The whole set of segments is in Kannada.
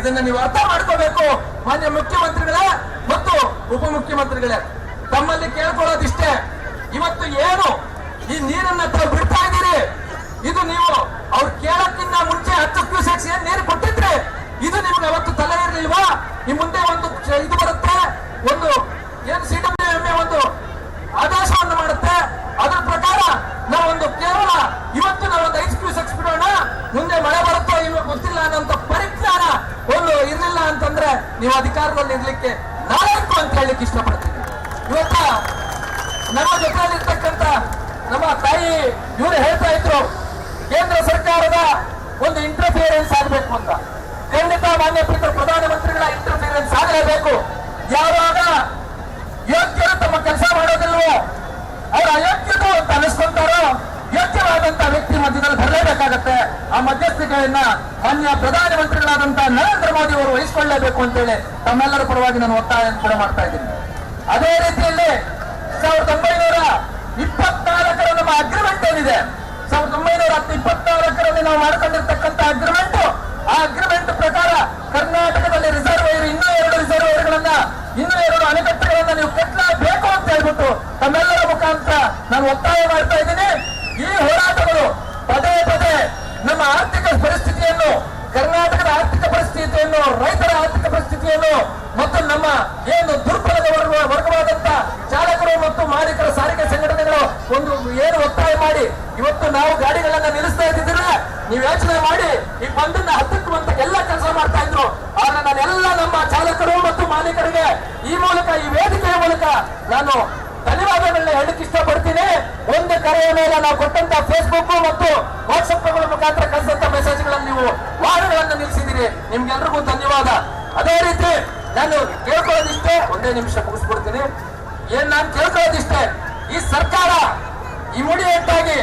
ಇದನ್ನ ನೀವು ಅರ್ಥ ಮಾಡ್ಕೋಬೇಕು. ಮಾನ್ಯ ಮುಖ್ಯಮಂತ್ರಿಗಳೇ ಮತ್ತು ಉಪಮುಖ್ಯಮಂತ್ರಿಗಳೇ, ತಮ್ಮಲ್ಲಿ ಕೇಳ್ಕೊಳ್ಳೋದಿಷ್ಟೇ. ಇವತ್ತು ಏನು? ಈ ನೀರನ್ನ ಬಿಡ್ತಾ ಇದ್ದೀರಿ. ಇದು ನೀವು ಅವ್ರು ಕೇಳಕ್ಕಿಂತ ಮುಂಚೆ ಹತ್ತು ಕ್ಯೂಸೆಕ್ಸ್ ಏನ್ ನೀರು ಕೊಟ್ಟಿದ್ರೆ ಇದು ನಿಮ್ಗೆ ಅವತ್ತು ತಲೆ ಇರ್ಲಿಲ್ವಾ? ಈ ಮುಂದೆ ಒಂದು ಇದು ಬರುತ್ತೆ, ಒಂದು ಏನ್ ಸಿ ಡಬ್ಲ್ಯೂ ಎಂ ಒಂದು ಆದೇಶವನ್ನು ಮಾಡುತ್ತೆ. ಅದರ ಪ್ರಕಾರ ನಾವೊಂದು ಕೇವಲ ಇವತ್ತು ನಾವೊಂದು ಐದು ಕ್ಯೂಸೆಕ್ಸ್ ಬಿಡೋಣ. ಮುಂದೆ ಮಳೆ ಬರುತ್ತೋ ಇಲ್ವೋ ಗೊತ್ತಿಲ್ಲ ಪರಿಜ್ಞಾನ ಒಂದು ಇರಲಿಲ್ಲ ಅಂತಂದ್ರೆ ನೀವು ಅಧಿಕಾರದಲ್ಲಿ ಇರ್ಲಿಕ್ಕೆ ನಾಲ್ಕು ಅಂತ ಹೇಳಲಿಕ್ಕೆ ಇಷ್ಟಪಡ್ತೀನಿ. ಇವತ್ತ ನಮ್ಮ ಜೊತೆಯಲ್ಲಿರ್ತಕ್ಕಂಥ ನಮ್ಮ ತಾಯಿ ಇವರು ಹೇಳ್ತಾ ಇದ್ರು, ಕೇಂದ್ರ ಸರ್ಕಾರದ ಒಂದು ಇಂಟರ್ಫಿಯರೆನ್ಸ್ ಆಗಬೇಕು ಅಂತ. ಖಂಡಿತ ಮಾನ್ಯ ಪ್ರಧಾನ ಪ್ರಧಾನಮಂತ್ರಿಗಳ ಇಂಟರ್ಫಿಯರೆನ್ಸ್ ಆಗಲೇಬೇಕು. ಯಾವಾಗ ಯೋಗ್ಯರು ತಮ್ಮ ಕೆಲಸ ಮಾಡೋದಿಲ್ವೋ, ಅವರು ಅಯೋಗ್ಯರು ಅಂತ ಅನಿಸ್ಕೊಂತಾರೋ ಯೋಗ್ಯವಾದಂತ ಮಧ್ಯದಲ್ಲಿ ಬರಲೇಬೇಕಾಗತ್ತೆ. ಆ ಮಧ್ಯಸ್ಥಿಕೆಯನ್ನ ಮಾನ್ಯ ಪ್ರಧಾನಮಂತ್ರಿಗಳಾದಂತಹ ನರೇಂದ್ರ ಮೋದಿ ಅವರು ಅಂತ ಅಂತೇಳಿ ತಮ್ಮೆಲ್ಲರ ಪರವಾಗಿ ನಾನು ಒತ್ತಾಯ ಕೂಡ ಮಾಡ್ತಾ ಇದ್ದೀನಿ. ಅದೇ ರೀತಿಯಲ್ಲಿ ಸಾವಿರದ ಒಂಬೈನೂರ ಇಪ್ಪತ್ನಾಲ್ಕರ ನಮ್ಮ ಅಗ್ರಿಮೆಂಟ್ ಏನಿದೆ? ಸಾವಿರದ ಒಂಬೈನೂರ ಇಪ್ಪತ್ನಾಲ್ಕರಲ್ಲಿ ನಾವು ಮಾಡ್ಕೊಂಡಿರ್ತಕ್ಕಂಥ ಅಗ್ರಿಮೆಂಟ್ ಆ ಅಗ್ರಿಮೆಂಟ್ ಪ್ರಕಾರ ಕರ್ನಾಟಕದಲ್ಲಿ ರಿಸರ್ವೇರ್ ಇನ್ನೂ ಎರಡು ರಿಸರ್ವೇರ್ಗಳನ್ನ ಇನ್ನೂ ಎರಡು ಅಣೆಕಟ್ಟುಗಳನ್ನ ನೀವು ಕಟ್ಟಲೇಬೇಕು ಅಂತ ಹೇಳ್ಬಿಟ್ಟು ತಮ್ಮೆಲ್ಲರ ಮುಖಾಂತರ ನಾನು ಒತ್ತಾಯ ಮಾಡ್ತಾ ಇದ್ದೀನಿ ಈ ಹೋರಾಟಗಳು ಪದೇ ಪದೇ ನಮ್ಮ ಆರ್ಥಿಕ ಪರಿಸ್ಥಿತಿಯನ್ನು ಕರ್ನಾಟಕದ ಆರ್ಥಿಕ ಪರಿಸ್ಥಿತಿಯನ್ನು ರೈತರ ಆರ್ಥಿಕ ಪರಿಸ್ಥಿತಿಯನ್ನು ಮತ್ತು ನಮ್ಮ ಏನು ದುರ್ಬಲದ ವರ್ಗ ವರ್ಗವಾದಂತ ಚಾಲಕರು ಮತ್ತು ಮಾಲೀಕರ ಸಾರಿಗೆ ಸಂಘಟನೆಗಳು ಒಂದು ಏನು ಒತ್ತಾಯ ಮಾಡಿ. ಇವತ್ತು ನಾವು ಗಾಡಿಗಳನ್ನ ನಿಲ್ಲಿಸ್ತಾ ಇದ್ದಿದ್ರೆ ನೀವು ಯೋಚನೆ ಮಾಡಿ, ಈ ಬಂದನ್ನ ಹತ್ತಕ್ಕುವಂತ ಎಲ್ಲ ಕೆಲಸ ಮಾಡ್ತಾ ಇದ್ರು. ಆದ್ರೆ ನಾನೆಲ್ಲ ನಮ್ಮ ಚಾಲಕರು ಮತ್ತು ಮಾಲೀಕರಿಗೆ ಈ ಮೂಲಕ, ಈ ವೇದಿಕೆಯ ಮೂಲಕ ನಾನು ಧನ್ಯವಾದಗಳನ್ನ ಹೇಳಕ್ಕೆ ಇಷ್ಟಪಡ್ತೀನಿ. ಒಂದು ಕರೆಯ ಮೇಲೆ ನಾವು ಕೊಟ್ಟಂತ ಫೇಸ್ಬುಕ್ ಮತ್ತು ವಾಟ್ಸ್ಆಪ್ ಮುಖಾಂತರ ಕಳಿಸಂತ ಮೆಸೇಜ್ಗಳನ್ನು ನೀವು ವಾರಗಳನ್ನು ನಿಲ್ಲಿಸಿದಿರಿ ನಿಮ್ಗೆಲ್ರಿಗೂ ಧನ್ಯವಾದ. ಅದೇ ರೀತಿ ನಾನು ಕೇಳ್ಕೊಳ್ಳೋದಿಷ್ಟೇ, ಒಂದೇ ನಿಮಿಷ ಮುಗಿಸ್ಬಿಡ್ತೀನಿ. ಏನ್ ನಾನು ಕೇಳ್ಕೊಳ್ಳೋದಿಷ್ಟೇ, ಈ ಸರ್ಕಾರ ಇಮಿಡಿಯೇಟ್ ಆಗಿ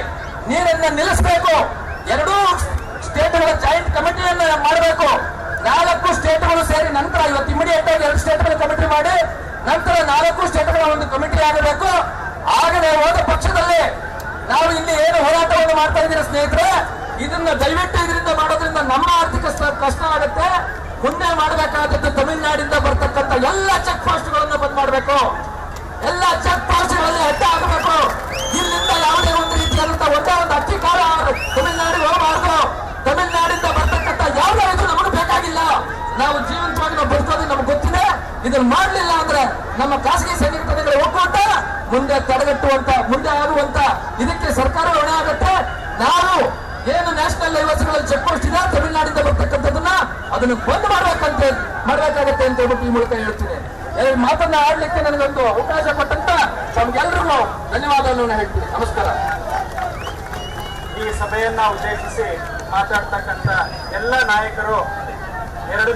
ನೀರನ್ನ ನಿಲ್ಲಿಸಬೇಕು. ಎರಡೂ ಸ್ಟೇಟ್ಗಳ ಜಾಯಿಂಟ್ ಕಮಿಟಿಯನ್ನ ಮಾಡಬೇಕು. ನಾಲ್ಕು ಸ್ಟೇಟ್ಗಳು ಸೇರಿ ನಂತರ ಇವತ್ತು ಇಮಿಡಿಯೇಟ್ ಆಗಿ ಎರಡು ಸ್ಟೇಟ್ಗಳ ಕಮಿಟಿ ಮಾಡಿ ನಂತರ ನಾಲ್ಕು ಸ್ಟೇಟ್ಗಳ ಒಂದು ಕಮಿಟಿ ಆಗಬೇಕು. ಆಗದೆ ಹೋದ ಪಕ್ಷದಲ್ಲಿ ನಾವು ಇಲ್ಲಿ ಏನು ಹೋರಾಟವನ್ನು ಮಾಡ್ತಾ ಇದ್ದೀರಿ ಸ್ನೇಹಿತರೆ, ಇದನ್ನ ದಯವಿಟ್ಟು ಇದರಿಂದ ಮಾಡೋದ್ರಿಂದ ನಮ್ಮ ಆರ್ಥಿಕ ಕಷ್ಟ ಆಗುತ್ತೆ. ಮುಂದೆ ಮಾಡಬೇಕಾದದ್ದು ತಮಿಳುನಾಡಿಂದ ಬರ್ತಕ್ಕಂಥ ಎಲ್ಲ ನಾವು ಜೀವಂತವಾಗಿ ನಾವು ಬದುಕೋದು ನಮ್ಗೆ ಗೊತ್ತಿದೆ. ಇದನ್ನ ಮಾಡಲಿಲ್ಲ ಅಂದ್ರೆ ನಮ್ಮ ಖಾಸಗಿ ಸಂಘಟನೆಗಳ ಒಕ್ಕೂಟ ಮುಂದೆ ತಡೆಗಟ್ಟುವಂತ, ಮುಂದೆ ಆಗುವಂತ, ಇದಕ್ಕೆ ಸರ್ಕಾರ ಹೊಣೆ ಆಗುತ್ತೆ. ನಾವು ಏನು ನ್ಯಾಷನಲ್ ಹೈವೇಸ್ಗಳಲ್ಲಿ ಚೆಕ್ ಪೋಸ್ಟ್ ಇದೆ, ತಮಿಳುನಾಡಿಂದ ಬರ್ತಕ್ಕಂಥದ್ದನ್ನ ಅದನ್ನು ಬಂದ್ ಮಾಡ್ಬೇಕಂತ ಮಾಡ್ಬೇಕಾಗತ್ತೆ ಅಂತ ಹೇಳ್ಬಿಟ್ಟು ಈ ಮೂಲಕ ಹೇಳ್ತೀನಿ. ಎರಡು ಮಾತನ್ನ ಆಡ್ಲಿಕ್ಕೆ ನನಗೊಂದು ಅವಕಾಶ ಕೊಟ್ಟಂತ ತಮ್ಗೆಲ್ರಿಗೂ ಧನ್ಯವಾದವನ್ನು ಹೇಳ್ತೀನಿ. ನಮಸ್ಕಾರ. ಈ ಸಭೆಯನ್ನ ಉದ್ದೇಶಿಸಿ ಮಾತಾಡ್ತಕ್ಕಂಥ ಎಲ್ಲ ನಾಯಕರು ಎರಡು